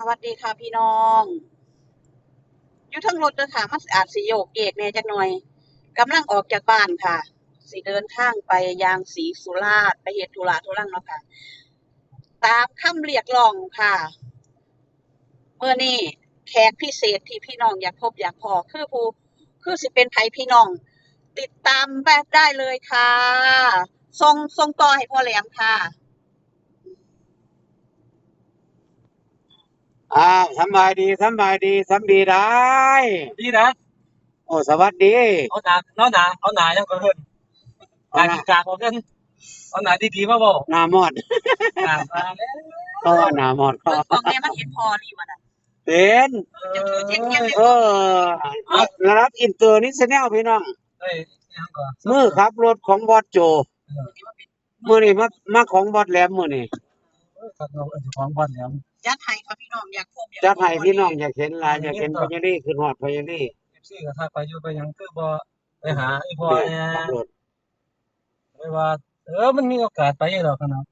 สวัสดีค่ะพี่น้องอยู่ทั้งรถเด้อค่ะมันอาจสิโยกเยกแน่จักหน่อยกำลังออกจากบ้านค่ะ สิเดินทางไปยังศรีสุราษฎร์ไปเฮ็ดธุระธุรังเนาะค่ะ ตามคำเรียกร้องค่ะเมื่อนี้แขกพิเศษที่พี่น้องอยากพบอยากพอคือผู้คือสิเป็นไผพี่น้อง ติดตามแบบได้เลยค่ะส่งส่งต่อให้พ่อแหลมค่ะ อ่าสำบายดีสำบายดีสำดีได้ดีนะโอ้สวัสดีเอาหนาเอาหนาเอาหนายังก็เพิ่นหนาดีกากเอาเพิ่นเอาหนาดีๆมาบอกหน้ามอดหนามาแล้วก็หน้ามอดก็เบิ่งกล้องแม่มันเห็นพอดีวะน่ะเป็นเออเออระดับอินเตอร์นี่แนลพี่น้องเอ้ยยังก่อนมือขับรถของบอสโจมือนี่มามาของบอสแหลมมือนี่ครับเราเจ้าของบ้านแล้ว จัดให้ค่ะพี่น้องอยากพบอยากจะให้พี่น้องอยากเห็นลายอยากเห็นพญานีขึ้นหอดพญานี FC ก็ทักไปอยู่ไปยังคือบ่ไปหาอีพ่อเนี่ยขับรถไม่ว่า เออมันมีโอกาสไปอยู่ดอกนะ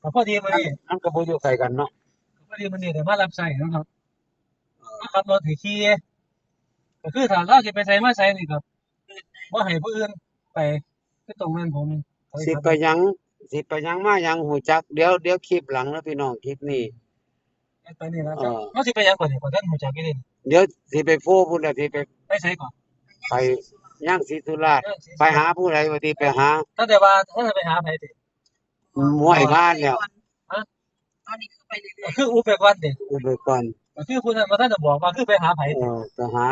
แต่พอดีมื้อนี้มันก็บ่อยู่ไกลกันเนาะพอดีมื้อนี้ได้มารับใช้นะครับมาขับรถถือขี่ก็คือถ้าเราสิไปใส่มาใส่นี่ก็บ่ให้ผู้อื่นไปคือตรงนั้นผมสิไปหยังสิไปหยังมาหยังหูจัก เดี๋ยวเดี๋ยวคลิปหลังแล้วพี่น้องคลิปนี้ ไปนี่นะเออเขาสิไปยังก่อนนี่ก่อนท่านรู้จักกี่ดิเดี๋ยวสิไปโฟพุ่นแล้วสิไปไปใส่ก่อนไปย่างศรีสุราษฎร์ไปหาผู้ใดว่าที่ไปหาถ้าแต่ว่าถ้าจะไปหาไผติหมวยบ้านแล้วตอนนี้คือไปเรื่อยคืออุปกรณ์ติอุปกรณ์ก็คือผู้นั้นว่าท่านจะบอกว่าคือไปหาไผเอติอไปหา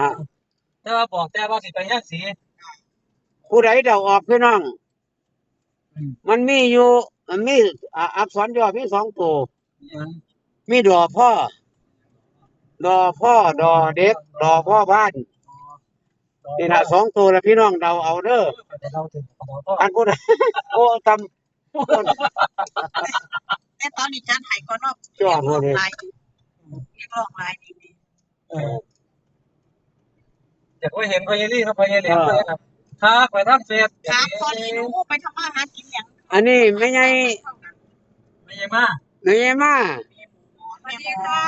แต่ว่าบอกแต่ว่าสิไปยังสี ผู้ใดเดาออกพี่น้อง อืม มันมีอยู่ มันมีอ่าอักษรย่อมีสองตัวยัง มีดอพ่อดอพ่อดอเด็กดอพ่อบ้านนี่นะสองตัวแล้วพี่น้องเดาเอาเด้อแต่เราถึงเราก็อันผู้ใดโอ้ตๆแต่ตอนนี้จัดให้ก่อนเนาะำจ่อหมดเลยลายดีเรียกร้องลายดีดีเอออยากไปเห็นพญาลีครับพญาเหลียงเลยครับทักไปทางเฟซครับตอนนี้หนูไปทำมาหากินอย่างอันนี้ไม่ใช่ไม่ใช่มาไม่ใช่มาส วัสดีค่ะ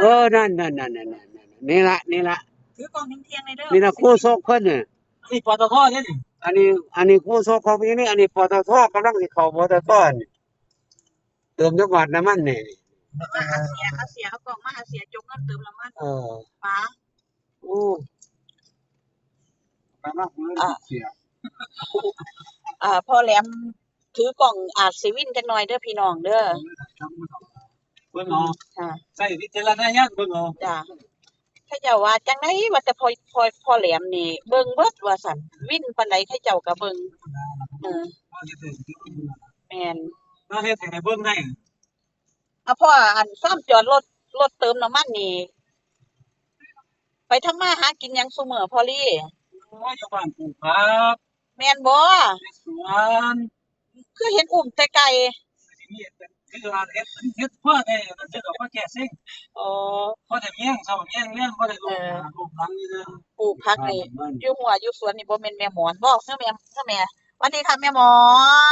เออนั่นนั่นนั่นนั่นนั่นนั่นนี่ละนี่ละถือกล่องเที่ยงๆเลยเด้อนี่ละคู่โซกเพิ่นเนี่ยนี่ปตทนี่นี่อันนี้ อันนี้คู่โซกเขาพี่นี่อันนี้ปตทกำลังสิเข้าปตทนี่เติมจังหวัดน้ำมันนี่มาหาเสียเอาเสียเอากล่องมาหาเสียจกเงินเติมน้ำมันเออป้าโอ้ไปมากเลยเสียอ่าพ่อแหลมถือกล่องอาจสิวินจักหน่อยเด้อพี่น้องเด้อ เบิ่งเอาค่ะใส่วิจารณญาณเบิ่งเอาจ้าเขาเจ้าว่าจังไดว่าแต่พอพอพ่อแหลมนี่เบิ่งเบิดว่าซั่นวินปานใดเขาเจ้าก็เบิ่งเออว่าจะถึงที่คุณแม่นน่าเฮ็ดให้เบิ่งได้อะพ่ออันซ่อมจอดรถรถเติมน้ำมันนี่ไปทำมาหากินหยังซุมื้อพ่อลี่โอ้ยอยู่บ้านปลูกผักแม่นบ่ในสวนคือเห็นอุ้มแต่ไก่สิมี เป็นคือว่าเฮ็ดเฮ็ดเพื่อได้มันจะก็แก่ซิ่งอ๋อพอได้เมียงเช้าเมียงเลี้ยงบ่ได้ลูกลูกหลังนี่เด้อปลูกผักนี่อยู่หัวอยู่สวนนี่บ่แม่นแม่หมอนบ่เด้อแม่เด้อแม่สวัสดีค่ะแม่หมอ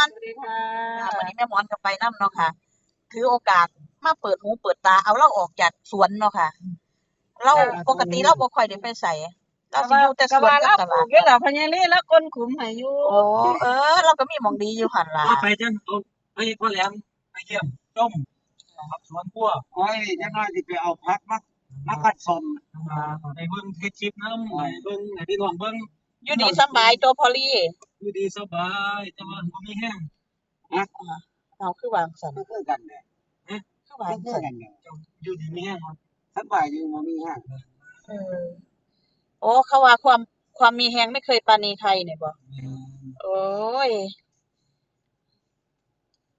นสวัสดีค่ะค่ะวันนี้แม่หมอนก็ไปนํเนาะค่ะ ถือโอกาสมาเปิดหูเปิดตาเอาเราออกจากสวนเนาะค่ะ เราปกติเราบ่ค่อยได้ไปไสเราสิอยู่แต่สกะวนว่ากับเราตปลูลาดกอยู่แล้วพญาลีแล้วก้นขุมให้อยู่โอ้เออ เราก็มีหม่องดีอยู่หั่นล่ะว่าไปจังไปพ่อแหลมไป เยี่ยมชมครับสวนครัวโอ้ยจังน้อยสิไปเอาพักมามากัดสมไปเบิ่งเฮ็ดคลิปนำไปเบิ่งให้พี่น้องเบิ่งอยู่ดีสำบายตัวพอลี่อยู่ดีสบายแต่ว่าบ่มีแห้งเอาคือวางซั่นก็คือกันเนี่ยคือวางก็คือซั่นกันเนี่ยอยู่ดีมีแห้งสบายอยู่บ่มีห้างเออโอ้เขาว่าความความมีแฮงไม่เคยปราณีใครเนี่ยบ่โอ้ย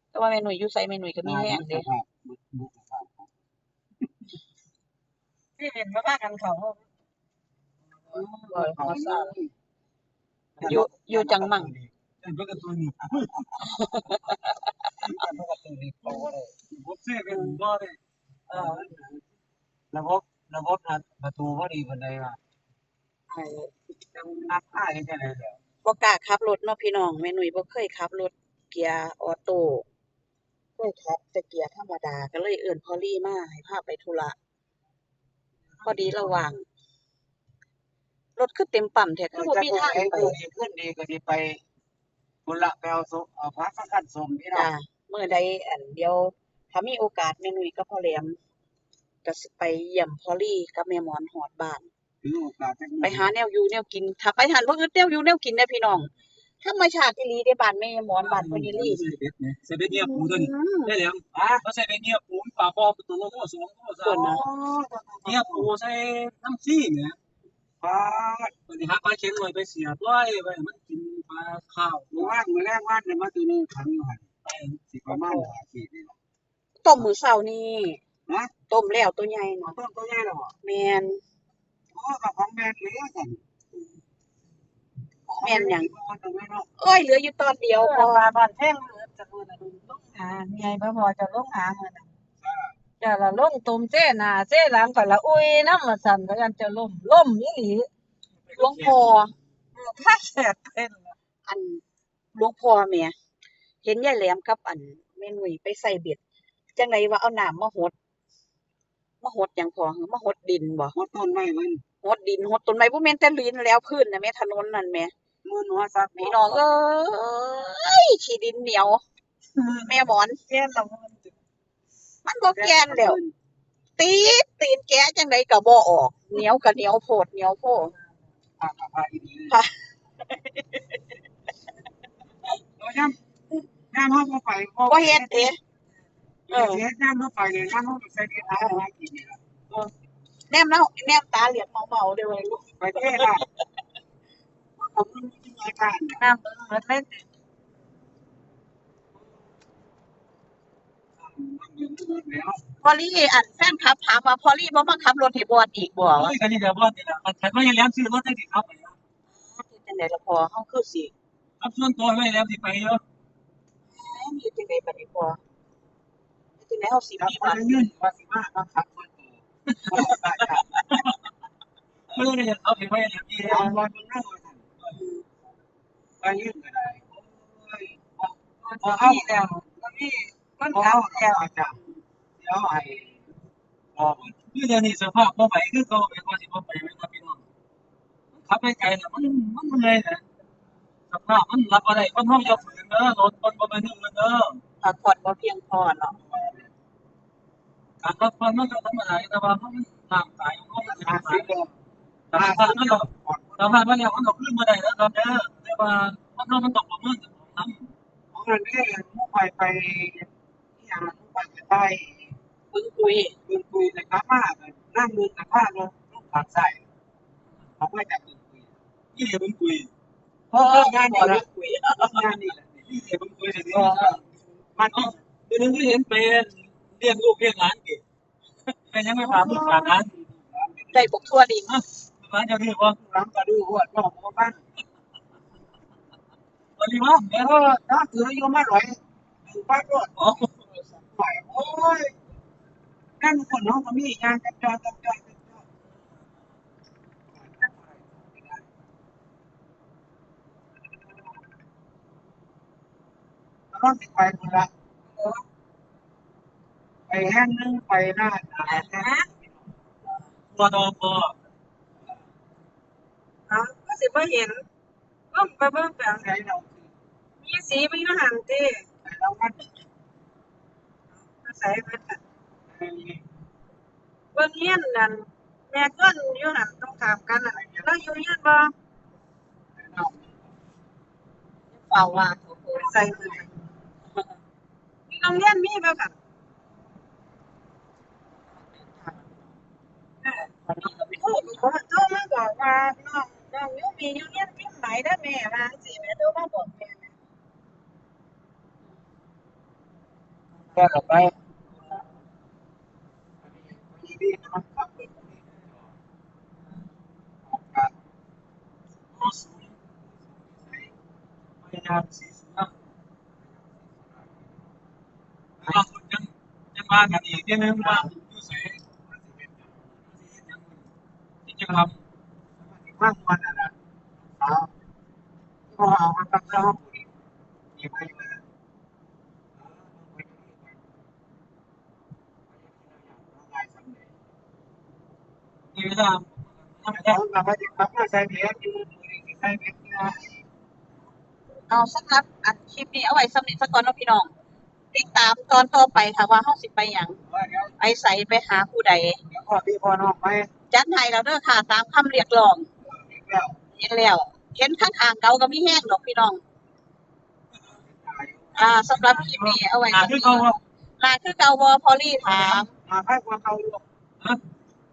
แต่ว่าแม่หนุ่ยอยู่ไสแม่หนุ่ยก็มีแฮงเด้ที่เห็นมาพากันเขาบ่มาซาอยู่อยู่จังมั่งเป็นปกตินี่บ่เสียกันบ่ได้เออระบบระบบนัดประตูบ่ดีปานใดว่าไอ้จังนับค่าได้จังได๋เด้อบ่กล้าขับรถเนาะพี่น้องแม่หนุ่ยบ่เคยขับรถเกียร์ออโต้ เคยขับแต่เกียร์ธรรมดาก็เลยเอิ้นพอลี่มาให้พาไปธุระพอดีระหว่างรถคือเต็มปั๊มแท้คือบ่มีทางไอ้ไปผู้ดีขึ้นดีก็สิไปบุละแปลวสุเอาพักสักกันสมพี่น้อจ้างเมื่อใดอันเดียว ถ้ามีโอกาสแม่นุ้ยกับพ่อแหลมก็สิไปเยี่ยมพ่อลี่กับแม่หมอนฮอดบ้านถือโอกาสจักไปหาแนวอยู่แนวกิน ถ้าไปหันบ่อึดแนวอยู่แนวกินเด้อพี่น้อง ธรรมชาติอีหลีเด้บ้านแม่หมอนบ้านพ่อยี่ลี่ใส่เบ็ดเนี่ยใส่เบ็ดเนี่ยปูตัวนี้อืมได้แล้วอะเขาใส่เบ็ดเนี่ยปูปลาคอตัวโลก็สูงก็ส่วนนะเนี่ยปูใส่น้ำซี่เนี่ยป้าดวันนี้หาปลาเค็งไว้ไปเสียบร้อยไว้มันกินปลาข้าวมื้อว่างมื้อแรกว่านเนี่ยมาตัวนึงขังอยู่หั่นไปสิประมาณ5ขีดนี่ล่ะต้มมื้อเช้านี่นะต้มแล้วตัวใหญ่น่ะต้นตัวใหญ่แล้วบ่แม่นโอ้กับของแม่นเหลือสั่น แม่นหยังของมันตรงนั้นเนาะเอ้ยเหลืออยู่ตอนเดียวเอพออว่าบ้านแท่งเหลือจะรู้นะลงหาเมียบ่พอจะลงหามื้อนั้นจะละลงตุ่มเจ้หน้าเจ้หลังก็ละอุ้ยน้ำมาสั่นก็ยันจะล่มล่มอีหลีหลวงพ่อถ้าแสบเป็นล่ะอันหลวงพ่อแม่เห็นยายแหลมกับอันแม่หนุ่ยไปใส่เบ็ดจังไดว่าเอาน้ำมาหดมาหดหยังพอหือมาหดดินบ่หดต้นไม้มันหดดินหดต้นไม้บ่แม่นแต่ลินแล้วพื้นน่ะแม่ถนนนั่นแม่ มือหัวซักพี่น้องเอ้ยขี้ดินเหนียว แม่หมอนแก่ละมันจุมันบ่แก่นแล้วตีดตีนแกะจังไดก็บ่ออก เหนียวก็เหนียวโพดเหนียวโพดพาพาอีดีค่ะโอ้ยำน้ำห้องมาไปบ่เฮ็ดเด้เออเฮ็ดน้ำมาไปเลยน้ำห้องใส่ที่ท้ายหากินนี่ล่ะแนมเนาแนมตาเหลียกเมาๆเด้อเว้ยลูกไปเท่ละ น้ำเบิ่งหมดเลยแล้วพอลี่อันแฟนคลับถามว่าพอลี่บ่มาขับรถให้บอดอีกบ่โอ้ยกันนี่เดี๋ยวบ่นี่ล่ะแต่ก็ยังเลี้ยงซื้อรถได้สิครับจังได๋ล่ะพอเฮาคือสิครับส่วนตัวไว้แล้วสิไปเยอะมีจังได๋บัดนี้พอจังได๋เฮาสิครับมีวับันตรนี้ว่าสิมาครับครับคนตัวไม่รู้เนี่ยเอาไปไว้แล้วดีเอาวันนึงนั่งไป ยื่นก็ได้พอเอานี่แล้วแล้วมีคนพอขัเอาแล้วอาจารย์เดี๋ยวให้บอกคือเดี๋ยวนี้สภาพบ่ไหวคือเขาเป็นว่าสิบ่ไปแม่นพี่น้องขับไปไกลน่ะมันมันเหนื่อยนะสภาพมันรับบ่ได้คนเฮาอย่าฝืนเด้อรถคนบ่แม่นเงินเด้อพักผ่อนบ่เพียงพอเนาะการรับฟังมันก็ธรรมดาแต่ว่ามันร่างกายมันก็อาสิสิตายก็แต่ว่ามันก็แต่ว่ามันแล้วมันก็ขึ้นบ่ได้แล้วครับเด้อแต่ ว่ามันเฮามันต้องประเมินนำของนั้นนี่ผู้ไปไปอย่างผู้ไปจะไปเพิ่งคุยคุยคุยนะครับว่านั่งมือกับผ้ารถลูกผักใส่เขาไม่จะคุยคุยนี่เดี๋ยวผมคุยเพราะงานนี่ละคุยงานนี่แหละนี่เดี๋ยวผมคุยสิมันคือนึงก็เห็นเป็นเลี้ยงลูกเลี้ยงหลานกี่เป็นยังไม่พาลูกหลานนั้นได้บกทั่วดินหลานจะเรียกว่าร้านกระดูหัวนอกหัวบ้าน วารแล้วก็ถ้าถืออยู่มาหน่อยอยู่บ้านรถอ๋อหน่อยโอ้ยนั่นคนน้องก็มีงานจับจอจับจอจับจอต้องสิไปคนละไปแห้งนึ่งไปหน้าหนาแห้งปตปเอ้าก็สิบ่เห็นล่มไปเบิ่งแปลงใช้เรามี สีมันอยู่หั่นติใช้เรามันอาศัยเพิ่นน่ะเบิ่งเฮียนนั่นแม่เพิ่นอยู่หั่นต้องถามกันน่ะเราอยู่เฮียนบ่เฝ้าว่าใส่เพิ่นน่ะมีโรงเรียนมีบ่ค่ะโอ้โหโทรมาบอกว่าน้องน้องอยู่มีอยู่เฮียนพิมพ์ไหนเด้อแม่ว่าจังซี่แม่โทรมาบอกแม่ ก็ต่อไปที่มันขับรถ โอ้สูงพยายามสีสุดล่าสุดยังยังมากันอีกทีนึงว่าอยู่ เสที่จะทำมากมันอะนะพอเอามาตั้งแต่ห้เลยงมีเวลาทำไมได้เขากลับมาใส่เบียร์อยู่ใส่เบียร์ที่ว่าเอาสำหรับอันคลิปนี้เอาไว้สำนิทสักก่อนเนาะพี่น้อง ติดตามตอนต่อไปค่ะว่าเฮาสิไปหยังว่าเดี๋ยวไปใส่ไปหาผู้ใดเดี๋ยวพ่อพี่พ่อน้องไปจัดให้แล้วเด้อค่ะตามคำเรียกร้องแล้วเห็นแล้วเห็นข้างๆเก่าก็ไมีแห้งดอกพี่น้อง อ่าสำหรับคลิปนี้เอาไว้อ่าสำคือเขาว่าลาคือเกาบ่พอลี่ถามมาให้กว่าเก่าอ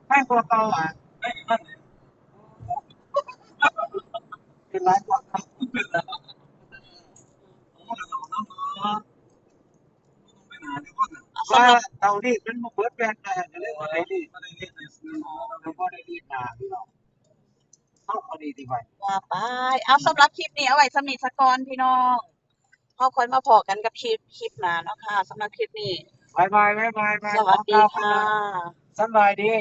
ยู่ให้กว่าเกาอะไอ้มันเป็นไรกว่าเก่าเป็นแล้วผมก็ต้องน้ำมาต้องไปหาที่คนอะเอาว่าสำหรับเตานี่มันบ่เบิร์ดแบนได้ก็เลยอะว่ได้นี่นี่อะไรนี่เลยซื้อเราบ่ได้รีดหน้าพี่น้องเฮาพอดีดีไว้ว่าไปเอาสำหรับคลิปนี้เอาไว้สำนิสกก่อนพี่น้องเฮาค่อยมาพอกันกับคลิปคลิปหนาเนาะค่ะสำหรับคลิปนี้บายบายบายบายสวัสดีค่ะสบายดี